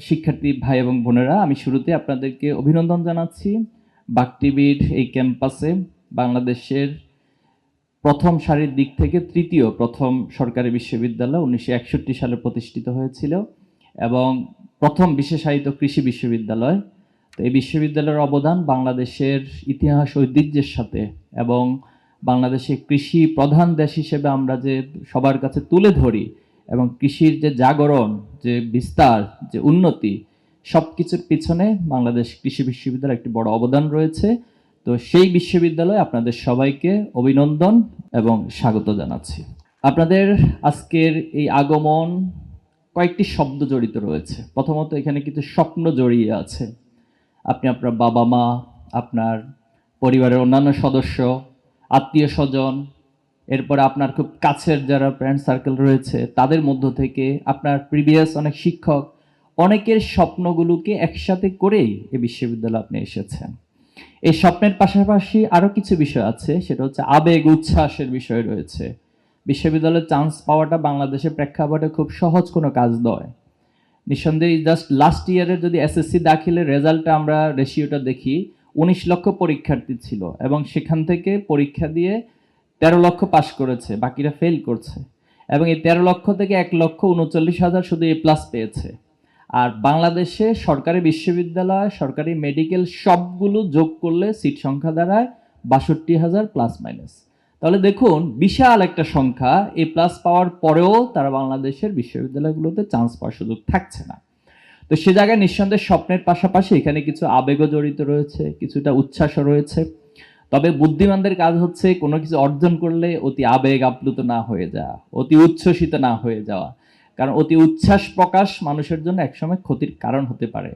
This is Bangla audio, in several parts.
শিক্ষার্থী ভাই এবং বোনেরা, আমি শুরুতে আপনাদেরকে অভিনন্দন জানাচ্ছি। বাক এই ক্যাম্পাসে বাংলাদেশের প্রথম সারির দিক থেকে তৃতীয় প্রথম সরকারি বিশ্ববিদ্যালয় উনিশশো একষট্টি সালে প্রতিষ্ঠিত হয়েছিল এবং প্রথম বিশেষায়িত কৃষি বিশ্ববিদ্যালয়। তো এই বিশ্ববিদ্যালয়ের অবদান বাংলাদেশের ইতিহাস ঐতিহ্যের সাথে এবং বাংলাদেশে কৃষি প্রধান দেশ হিসেবে আমরা যে সবার কাছে তুলে ধরি এবং কৃষির যে জাগরণ, যে বিস্তার, যে উন্নতি সব কিছুর পিছনে বাংলাদেশ কৃষি বিশ্ববিদ্যালয়ের একটি বড় অবদান রয়েছে। তো সেই বিশ্ববিদ্যালয়ে আপনাদের সবাইকে অভিনন্দন এবং স্বাগত জানাচ্ছি। আপনাদের আজকের এই আগমন কয়েকটি শব্দ জড়িত রয়েছে। প্রথমত, এখানে কিছু স্বপ্ন জড়িয়ে আছে। আপনি আপনার বাবা মা আপনার পরিবারের অন্যান্য সদস্য আত্মীয় স্বজন এরপরে আপনার খুব কাছের যারা ফ্রেন্ড সার্কেল রয়েছে, তাদের মধ্য থেকে আপনার প্রিভিয়াস অনেক শিক্ষক, অনেকের স্বপ্নগুলোকে একসাথে করেই এই বিশ্ববিদ্যালয়ে আপনি এসেছেন। এই স্বপ্নের পাশাপাশি আরও কিছু বিষয় আছে, সেটা হচ্ছে আবেগ উচ্ছ্বাসের বিষয় রয়েছে। বিশ্ববিদ্যালয়ে চান্স পাওয়াটা বাংলাদেশের প্রেক্ষাপটে খুব সহজ কোনো কাজ নয়। নিঃসন্দেহে জাস্ট লাস্ট ইয়ারের যদি এসএসসি দাখিলের রেজাল্টটা আমরা রেশিওটা দেখি, উনিশ লক্ষ পরীক্ষার্থী ছিল এবং সেখান থেকে পরীক্ষা দিয়ে তেরো লক্ষ পাশ করেছে, বাকিরা ফেল করছে। এবং এই তেরো লক্ষ থেকে এক লক্ষ উনচল্লিশ হাজার শুধু এ প্লাস পেয়েছে। আর বাংলাদেশে সরকারি বিশ্ববিদ্যালয়, সরকারি মেডিকেল সবগুলো যোগ করলে সিট সংখ্যা দাঁড়ায় বাষট্টি হাজার প্লাস মাইনাস তাহলে দেখুন, বিশাল একটা সংখ্যা, এ প্লাস পাওয়ার পরেও তারা বাংলাদেশের বিশ্ববিদ্যালয়গুলোতে চান্স পাওয়ার সুযোগ থাকছে না। তো সে জায়গায় নিঃসন্দেহে স্বপ্নের পাশাপাশি এখানে কিছু আবেগও জড়িত রয়েছে, কিছুটা উচ্ছ্বাসও রয়েছে। তবে বুদ্ধিমানদের কাজ হচ্ছে কোনো কিছু অর্জন করলে অতি আবেগ আপ্লুত না হয়ে যাওয়া, অতি উচ্ছ্বসিত না হয়ে যাওয়া। কারণ অতি উচ্ছ্বাস প্রকাশ মানুষের জন্য একসময় ক্ষতির কারণ হতে পারে।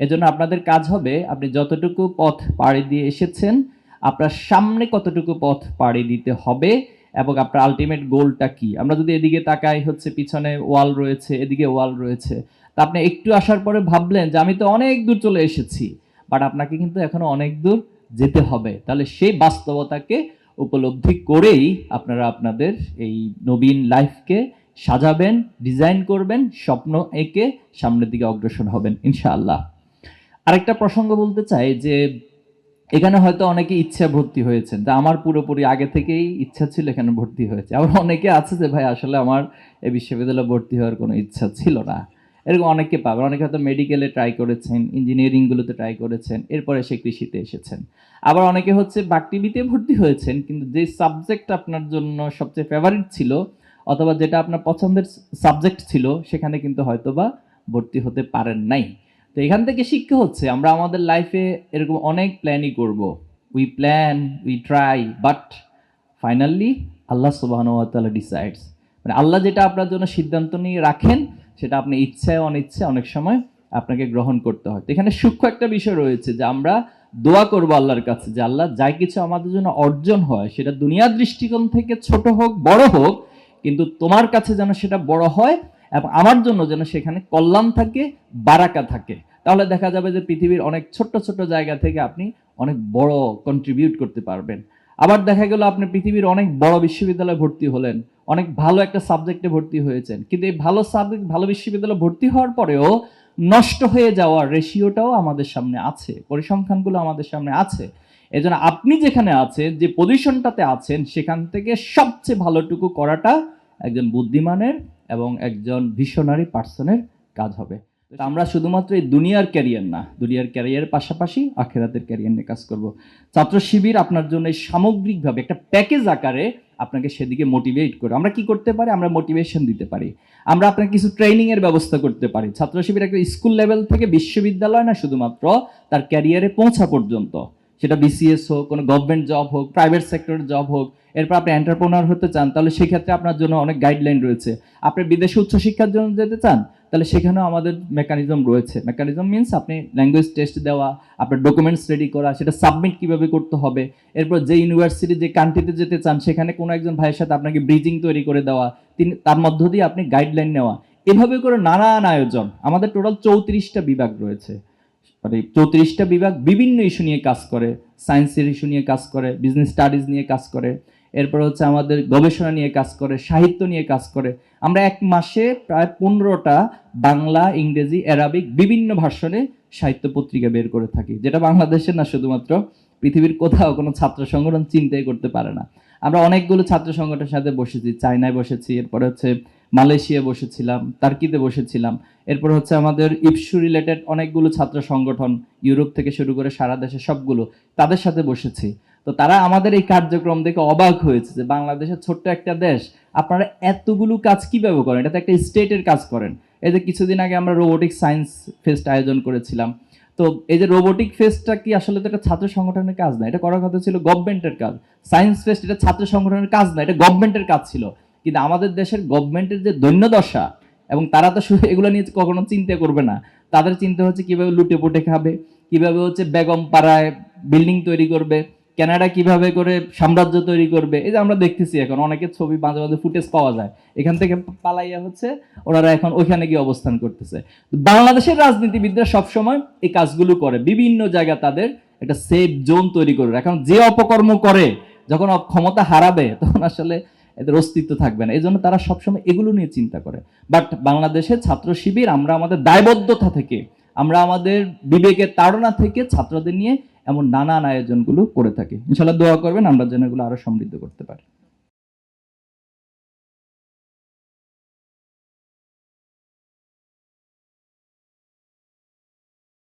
এজন্য আপনাদের কাজ হবে, আপনি যতটুকু পথ পাড়ি দিয়ে এসেছেন, আপনার সামনে কতটুকু পথ পাড়ি দিতে হবে এবং আপনার আলটিমেট গোলটা কি? আমরা যদি এদিকে তাকাই, হচ্ছে পিছনে ওয়াল রয়েছে, এদিকে ওয়াল রয়েছে, তা আপনি একটু আসার পরে ভাবলেন যে আমি তো অনেক দূর চলে এসেছি বাট আপনাকে কিন্তু এখনও অনেক দূর যেতে হবে। তাহলে সেই বাস্তবতাকে উপলব্ধি করেই আপনারা আপনাদের এই নবীন লাইফকে সাজাবেন, ডিজাইন করবেন, স্বপ্ন এঁকে সামনের দিকে অগ্রসর হবেন, ইনশাআল্লাহ। আরেকটা প্রসঙ্গ বলতে চাই যে, এখানে হয়তো অনেকে ইচ্ছা ভর্তি হয়েছেন। যে আমার পুরোপুরি আগে থেকেই ইচ্ছা ছিল এখানে ভর্তি হয়েছে। আবার অনেকে আছে যে, ভাই, আসলে আমার এই বিশ্ববিদ্যালয়ে ভর্তি হওয়ার কোনো ইচ্ছা ছিল না। এরকম অনেকে পাবেন অনেকে হয়তো মেডিকেলে ট্রাই করেছেন ইঞ্জিনিয়ারিংগুলোতে ট্রাই করেছেন, এরপরে সে কৃষিতে এসেছেন। আবার অনেকে হচ্ছে বাকটিভিতে ভর্তি হয়েছেন, কিন্তু যে সাবজেক্ট আপনার জন্য সবচেয়ে ফেভারিট ছিল, অথবা যেটা আপনার পছন্দের সাবজেক্ট ছিল, সেখানে কিন্তু হয়তোবা ভর্তি হতে পারেন নাই। তো এখান থেকে শিক্ষা হচ্ছে, আমরা আমাদের লাইফে এরকম অনেক প্ল্যানই করব। We plan we try but finally Allah সুবাহতালা ডিসাইডস মানে আল্লাহ যেটা আপনার জন্য সিদ্ধান্ত নিয়ে রাখেন সেটা আপনি ইচ্ছায়, অনিচ্ছায় অনেক সময় আপনাকে গ্রহণ করতে হয়। এখানে সূক্ষ্ম একটা বিষয় রয়েছে যে আমরা দোয়া করব আল্লাহর কাছে যে আল্লাহ যাই কিছু আমাদের জন্য অর্জন হয়, সেটা দুনিয়ার দৃষ্টিকোণ থেকে ছোট হোক, বড় হোক, কিন্তু তোমার কাছে যেন সেটা বড় হয় এবং আমার জন্য যেন সেখানে কল্যাণ থাকে, বারাকা থাকে। তাহলে দেখা যাবে যে পৃথিবীর অনেক ছোট্ট ছোট্ট জায়গা থেকে আপনি অনেক বড় কন্ট্রিবিউট করতে পারবেন। আবার দেখা গেল আপনি পৃথিবীর অনেক বড় বিশ্ববিদ্যালয়ে ভর্তি হলেন, অনেক ভালো একটা সাবজেক্টে ভর্তি হয়েছেন, কিন্তু এই ভালো সাবজেক্ট ভালো বিশ্ববিদ্যালয়ে ভর্তি হওয়ার পরেও নষ্ট হয়ে যাওয়ার রেশিওটাও আমাদের সামনে আছে, পরিসংখ্যানগুলো আমাদের সামনে আছে। এজন্য আপনি যেখানে আছেন, যে পজিশনটাতে আছেন, সেখান থেকে সবচেয়ে ভালোটুকু করাটা একজন বুদ্ধিমানের এবং একজন ভিশনারি পার্সনের কাজ হবে। আমরা শুধুমাত্র এই দুনিয়ার ক্যারিয়ার না দুনিয়ার ক্যারিয়ারের পাশাপাশি আখেরাতের ক্যারিয়ার নিয়ে কাজ করব। ছাত্র শিবির আপনার জন্য এই সামগ্রিকভাবে একটা প্যাকেজ আকারে আপনাকে সেদিকে মোটিভেট করে। আমরা কি করতে পারি? আমরা মোটিভেশন দিতে পারি। আমরা আপনাকে কিছু ট্রেনিংয়ের ব্যবস্থা করতে পারি। ছাত্র শিবির একটা স্কুল লেভেল থেকে বিশ্ববিদ্যালয় না শুধুমাত্র তার ক্যারিয়ারে পৌঁছা পর্যন্ত। সেটা বিসিএস হোক কোনো গভর্নমেন্ট জব হোক প্রাইভেট সেক্টরের জব হোক এরপর আপনি এন্টারপ্রনার হতে চান তাহলে সেক্ষেত্রে আপনার জন্য অনেক গাইডলাইন রয়েছে। আপনি বিদেশে উচ্চশিক্ষার জন্য যেতে চান তাহলে সেখানেও আমাদের মেকানিজম রয়েছে। মেকানিজম মিনস আপনি ল্যাঙ্গুয়েজ টেস্ট দেওয়া, আপনার ডকুমেন্টস রেডি করা, সেটা সাবমিট কীভাবে করতে হবে, এরপর যে ইউনিভার্সিটি যে কান্ট্রিতে যেতে চান, সেখানে কোনো একজন ভাইয়ের সাথে আপনাকে ব্রিজিং তৈরি করে দেওয়া, তিনি, তার মধ্য দিয়ে আপনি গাইডলাইন নেওয়া, এভাবে করে নানান আয়োজন। আমাদের টোটাল চৌত্রিশটা বিভাগ রয়েছে। মানে চৌত্রিশটা বিভাগ বিভিন্ন ইস্যু নিয়ে কাজ করে সায়েন্সের ইস্যু নিয়ে কাজ করে বিজনেস স্টাডিজ নিয়ে কাজ করে। এরপর হচ্ছে আমাদের গবেষণা নিয়ে কাজ করে, সাহিত্য নিয়ে কাজ করে। আমরা এক মাসে প্রায় পনেরোটা বাংলা, ইংরেজি, অ্যারাবিক বিভিন্ন ভাষণে সাহিত্য পত্রিকা বের করে থাকি, যেটা বাংলাদেশের না শুধুমাত্র পৃথিবীর কোথাও কোনো ছাত্র সংগঠন চিন্তাই করতে পারে না। আমরা অনেকগুলো ছাত্র সংগঠনের সাথে বসেছি, চায়নায় বসেছি, এরপরে হচ্ছে মালয়েশিয়া বসেছিলাম, তার্কিতে বসেছিলাম, এরপর হচ্ছে আমাদের ইপসু রিলেটেড অনেকগুলো ছাত্র সংগঠন ইউরোপ থেকে শুরু করে সারা দেশে সবগুলো তাদের সাথে বসেছি। তো তারা আমাদের এই কার্যক্রম দেখে অবাক হয়েছে যে বাংলাদেশের ছোট্ট একটা দেশ, আপনারা এতগুলো কাজ কীভাবে করেন? এটা তো একটা স্টেটের কাজ করেন। এই যে কিছুদিন আগে আমরা রোবোটিক সায়েন্স ফেস্ট আয়োজন করেছিলাম। তো এই যে রোবোটিক ফেস্টটা কি আসলে তো একটা ছাত্র সংগঠনের কাজ না, এটা করার কথা ছিল গভর্নমেন্টের কাজ। সায়েন্স ফেস্ট এটা ছাত্র সংগঠনের কাজ না, এটা গভর্নমেন্টের কাজ ছিল। কিন্তু আমাদের দেশের গভর্নমেন্টের যে দৈন্যদশা এবং তারা তো শুধু এগুলো নিয়ে কখনো চিন্তা করবে না, তাদের চিন্তা হচ্ছে কীভাবে লুটে পুটে খাবে, কীভাবে হচ্ছে বেগম পাড়ায় বিল্ডিং তৈরি করবে। কানাডা কীভাবে করে সাম্রাজ্য তৈরি করবে? এই যে আমরা দেখতেছি এখন অনেকের ছবি, মাঝে মাঝে ফুটেজ পাওয়া যায়। এখান থেকে পালাইয়া হচ্ছে, ওনারা এখন ওইখানে গিয়ে অবস্থান করতেছে। বাংলাদেশের রাজনীতিবিদরা সবসময় এই কাজগুলো করে। বিভিন্ন জায়গা তাদের একটা সেফ জোন তৈরি করে এখন যে অপকর্ম করে, যখন ক্ষমতা হারাবে, তখন আসলে এদের অস্তিত্ব থাকবে না। এই জন্য তারা সবসময় এগুলো নিয়ে চিন্তা করে। বাট বাংলাদেশের ছাত্র শিবির, আমরা আমাদের দায়বদ্ধতা থেকে, আমরা আমাদের বিবেকের তাড়না থেকে ছাত্রদের নিয়ে এমন নানান আয়োজনগুলো করে থাকে। ইনশাল্লাহ দোয়া করবেন, আমরা যেন এগুলো আরও সমৃদ্ধ করতে পারি।